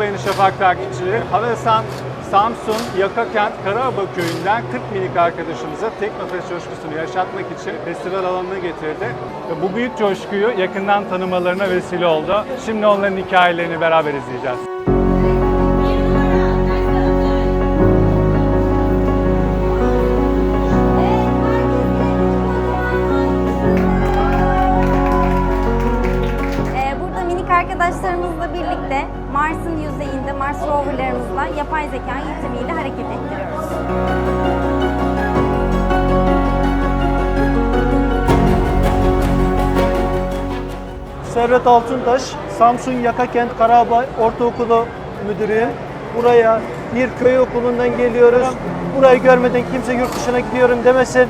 Merhaba Yeni Şafak takipçileri. Havelsan Samsun Yakakent Karaaba köyünden 40 minik arkadaşımıza Teknofest coşkusunu yaşatmak için festival alanına getirdi. Bu büyük coşkuyu yakından tanımalarına vesile oldu. Şimdi onların hikayelerini beraber izleyeceğiz. Arkadaşlarımızla birlikte Mars'ın yüzeyinde Mars roverlarımızla yapay zeka yetimiyle hareket ettiriyoruz. Servet Altuntaş, Samsun Yakakent Karabağ Ortaokulu Müdürüyüm. Buraya bir köy okulundan geliyoruz. Burayı görmeden kimse yurt dışına gidiyorum demesin.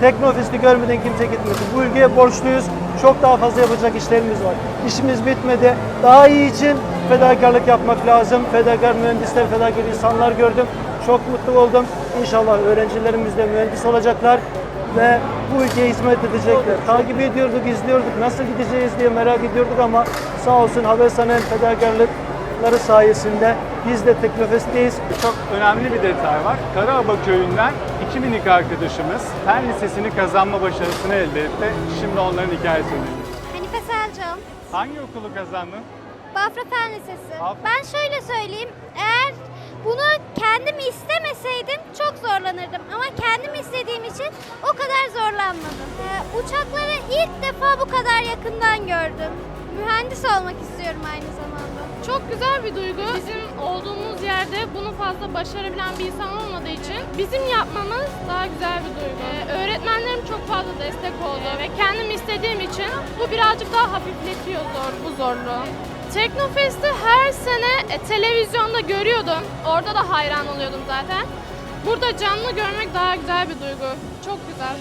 Teknofest'i görmeden kimse gitmesin. Bu ülkeye borçluyuz. Çok daha fazla yapacak işlerimiz var. İşimiz bitmedi. Daha iyi için fedakarlık yapmak lazım. Fedakar mühendisler, fedakar insanlar gördüm. Çok mutlu oldum. İnşallah öğrencilerimiz de mühendis olacaklar ve bu ülkeye hizmet edecekler. Takip ediyorduk, izliyorduk, nasıl gideceğiz diye merak ediyorduk ama sağ olsun Havelsan'ın fedakarlıkları sayesinde biz de Teknofest'teyiz. Çok önemli bir detay var. Karaaba köyünden iki minik arkadaşımız Fen Lisesi'ni kazanma başarısını elde etti. Şimdi onların hikayesini dinleyeceğiz. Hanife Selcan, Hangi okulu kazandın? Bafra Fen Lisesi. Aferin. Ben şöyle söyleyeyim, eğer bunu kendim istemeseydim çok zorlanırdım. Ama kendim istediğim için o kadar zorlanmadım. Ee, uçakları ilk defa bu kadar yakından gördüm. Mühendis olmak istiyorum aynı zamanda. Çok güzel bir duygu. Bizim olduğumuz yerde bunu fazla başarabilen bir insan olmadığı için bizim yapmamız daha güzel bir duygu. Ee, öğretmenlerim çok fazla destek oldu ve kendim istediğim için bu birazcık daha hafifletiyor zor, bu zorluğu. Teknofest'i her sene e, televizyonda görüyordum. Orada da hayran oluyordum zaten. Burada canlı görmek daha güzel bir duygu. Çok güzel.